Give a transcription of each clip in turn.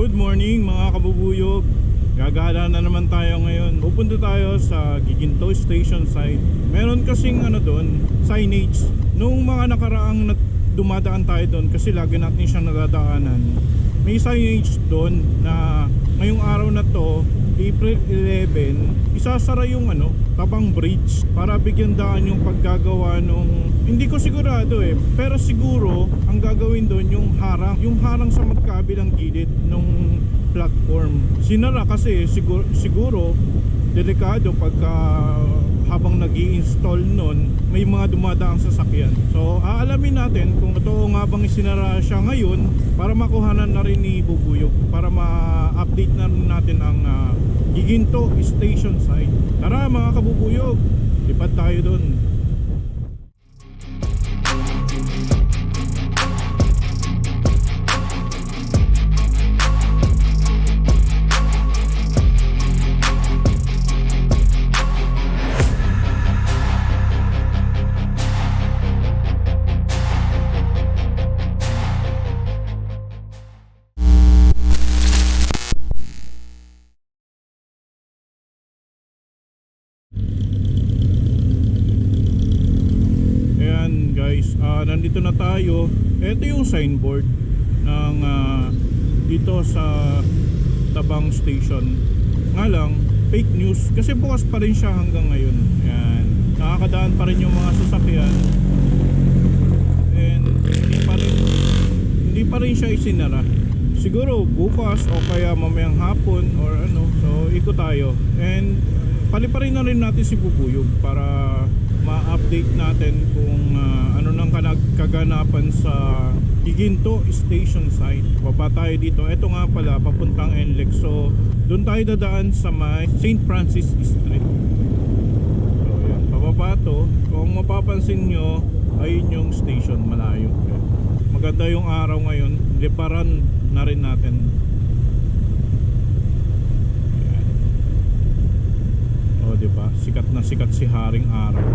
Good morning mga kabubuyog. Gagala na naman tayo ngayon. Pupunta tayo sa Giginto Station site Meron kasing ano doon Signage. Nung mga nakaraang dumadaan tayo doon Kasi lagi natin siyang nadadaanan May signage doon na Ngayong araw na to April 11 Isasara yung ano Tabang Bridge Para bigyan daan yung paggagawa nung Hindi ko sigurado eh. Pero siguro Ang gagawin doon yung harang. Yung harang sa magkabilang gilid Nung platform. Sinara kasi siguro, siguro Delikado pagka habang nag install nun may mga dumadaang sasakyan. So aalamin natin kung totoo nga bang isinara siya ngayon para makuhanan na rin ni Bubuyog para ma-update na rin natin ang ah, Giginto Station site. Tara mga kabubuyog! Lipad tayo dun guys, ah, nandito na tayo. Ito yung signboard ng ah, dito sa Tabang Station. Nga lang, fake news kasi bukas pa rin siya hanggang ngayon. Ayan. Nakakadaan pa rin yung mga sasakyan. And hindi pa rin hindi pa rin siya isinara. Siguro bukas o kaya mamayang hapon or ano. So ikot tayo. And paliparin na rin natin si Bubuyog para ma-update natin kung kaganapan sa Giginto Station site. Baba tayo dito. Ito nga pala, papuntang NLEX. So, doon tayo dadaan sa may St. Francis Street. So, yan. Pababa to. Kung mapapansin nyo, ayun yung station malayo. Maganda yung araw ngayon. Liparan na rin natin. Yan. O, di ba? Sikat na sikat si Haring Araw.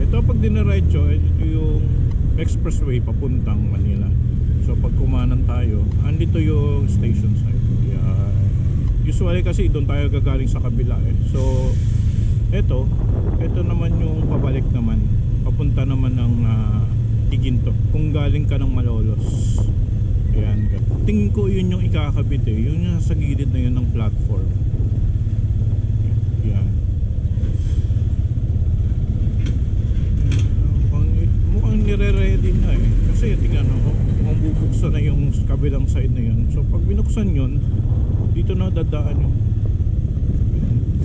Ito pag diniretso, ito yung expressway papuntang Manila. So pag kumanan tayo, andito yung station site. Yan. Usually kasi doon tayo gagaling sa kabila eh. So ito, ito naman yung pabalik naman. Papunta naman ng uh, Iginto. Kung galing ka ng Malolos. Ayan. Tingin ko yun yung ikakabit eh. Yun yung sa gilid na yun ng platform. Yan. Mukhang, mukhang nire-ready na eh. Kasi tingnan mo, mukhang bubuksan na yung kabilang side na yun. So pag binuksan yun, dito na dadaan yung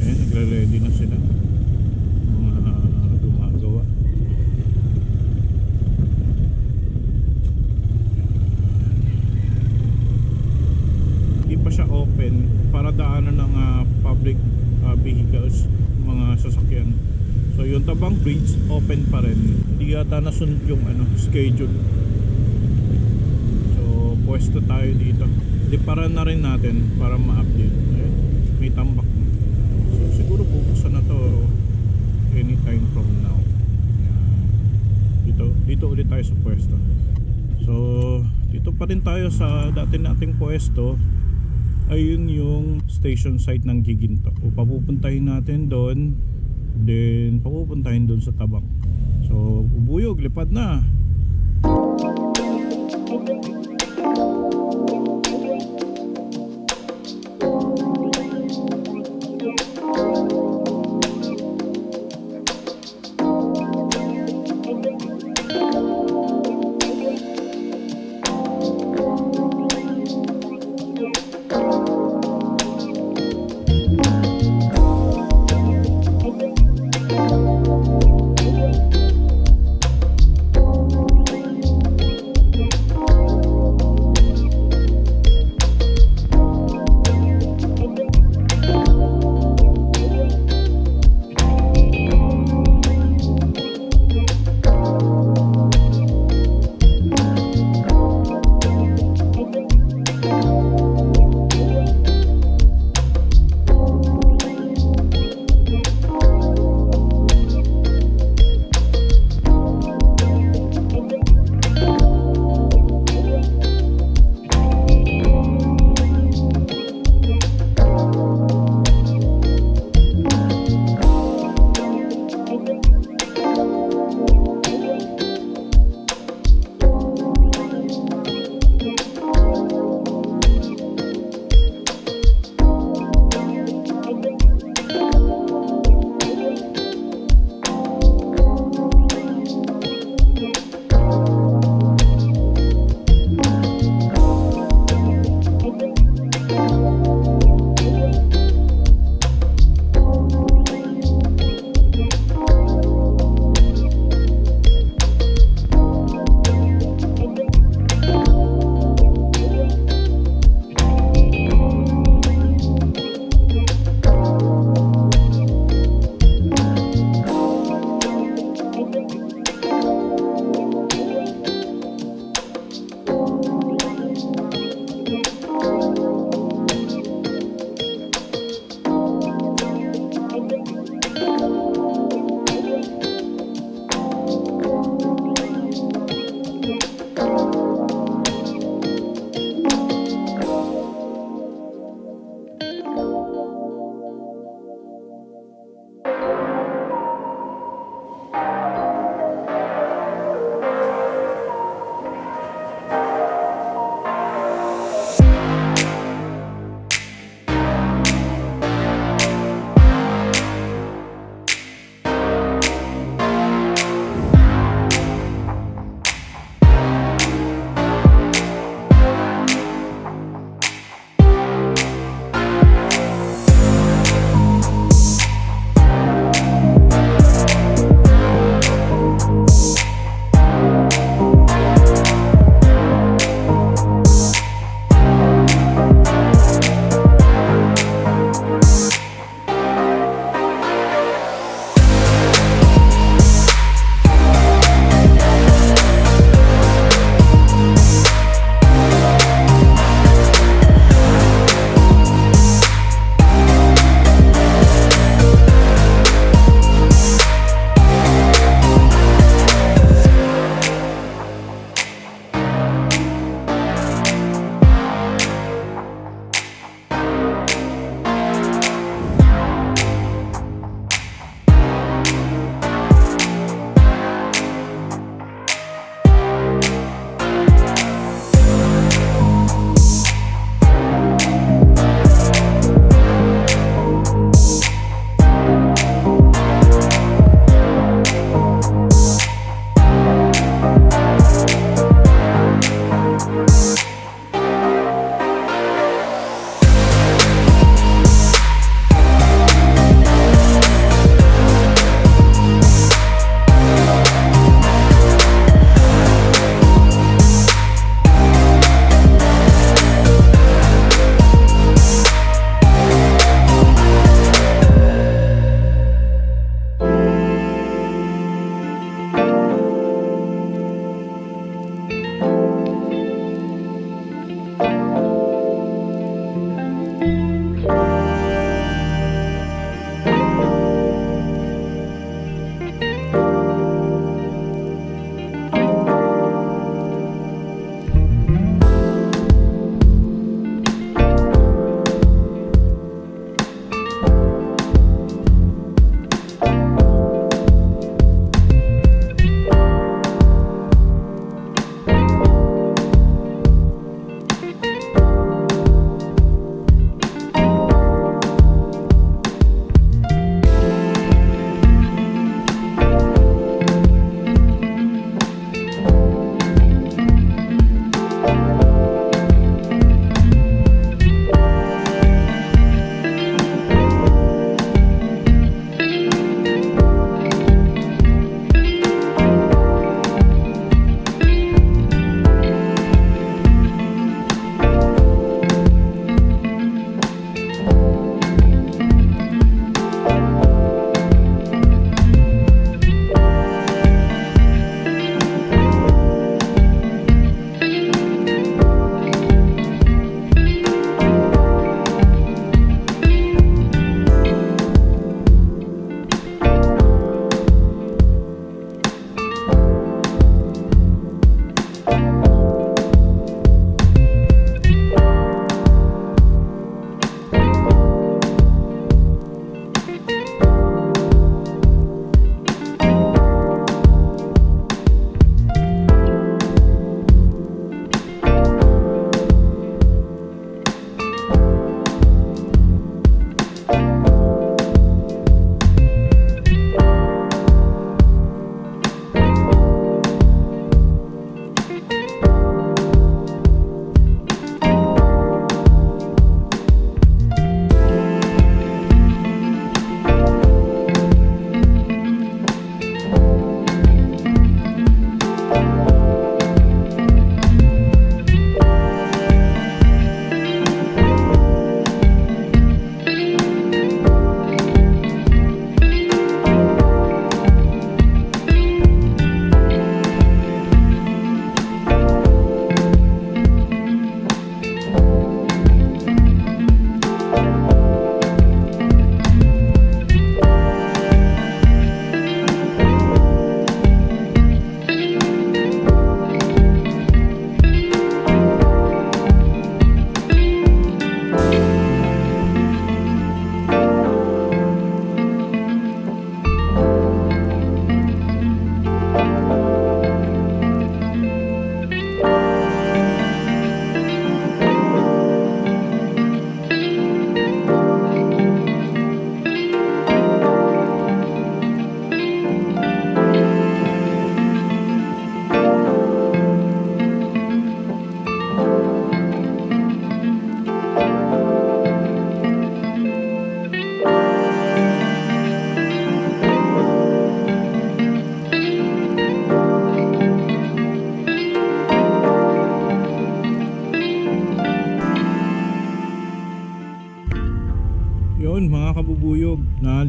eh, nagre-ready na sila. Mga gumagawa. Hindi pa siya open para daanan ng ah, public ah, vehicles, mga sasakyan. So yung Tabang Bridge open pa rin. Hindi yata nasunod yung ano, schedule. Pwesto tayo dito. Liparan na rin natin para ma-update. May tambak. So siguro bubuksan na to anytime from now. Yan. Dito, dito ulit tayo sa pwesto. So dito pa rin tayo sa dati nating pwesto ayun yung station site ng Giginto. O papupuntahin natin doon, then papupuntahin doon sa Tabang. So, ubuyog, lipad na. Yun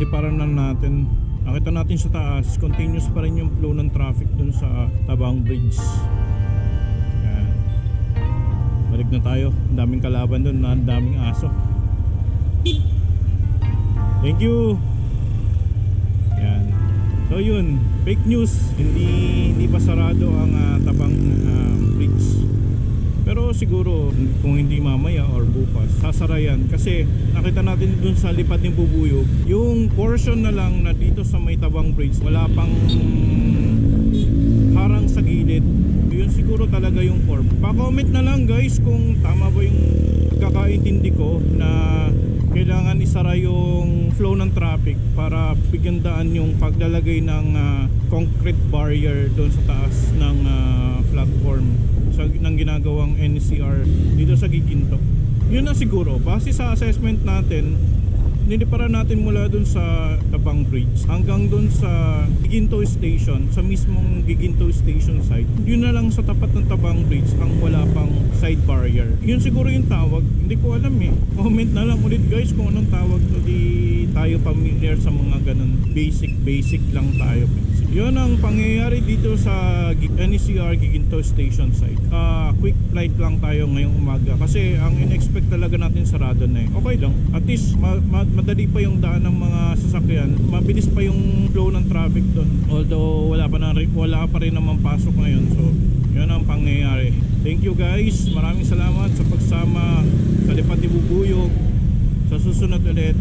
naliparan na natin. Nakita natin sa taas, continuous pa rin yung flow ng traffic dun sa Tabang Bridge. Yan. Balik na tayo. Ang daming kalaban dun, ang daming aso. Thank you. Yan. So yun, fake news. Hindi hindi pa sarado ang ah, Tabang ah, Bridge. Pero siguro kung hindi mamaya or bukas, sasara yan. Kasi nakita natin dun sa lipad ng bubuyog, yung portion na lang na dito sa may Tabang Bridge, wala pang harang sa gilid. Yun siguro talaga yung form. Pa-comment na lang guys kung tama ba yung pagkakaintindi ko na kailangan isara yung flow ng traffic para bigyan daan yung paglalagay ng ah, concrete barrier doon sa taas ng ah, platform sa ng ginagawang NCR dito sa Giginto. Yun na siguro, base sa assessment natin, niliparan natin mula dun sa Tabang Bridge hanggang dun sa Giginto Station, sa mismong Giginto Station site. Yun na lang sa tapat ng Tabang Bridge ang wala pang side barrier. Yun siguro yung tawag. Hindi ko alam eh. Comment na lang ulit guys kung anong tawag to. Di tayo familiar sa mga ganun. Basic, basic lang tayo. Yun ang pangyayari dito sa NECR Giginto Station site. Ah, quick flight lang tayo ngayong umaga kasi ang in-expect talaga natin sarado na eh. Okay lang. At least ma- ma- madali pa yung daan ng mga sasakyan. Mabilis pa yung flow ng traffic doon. Although wala pa na wala pa rin naman pasok ngayon. So, yun ang pangyayari. Thank you guys. Maraming salamat sa pagsama sa Lipat ni Bubuyog. Sa susunod ulit.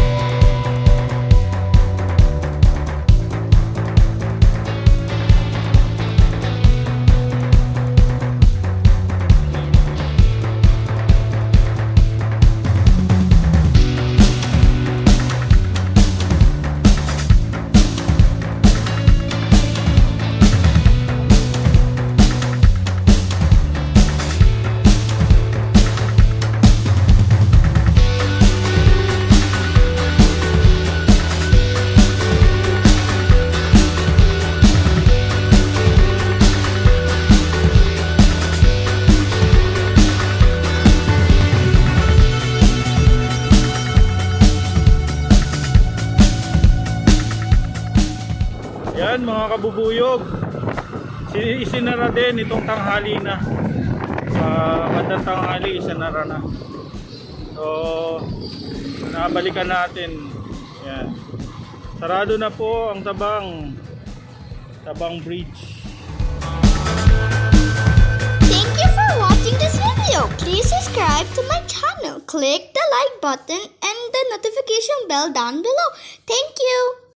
Kabubuyog. Si isinara din itong tanghali na. Sa bandang tanghali isinara na. So nabalikan natin. Yan. Sarado na po ang tabang Tabang Bridge. Thank you for watching this video. Please subscribe to my channel. Click the like button and the notification bell down below. Thank you.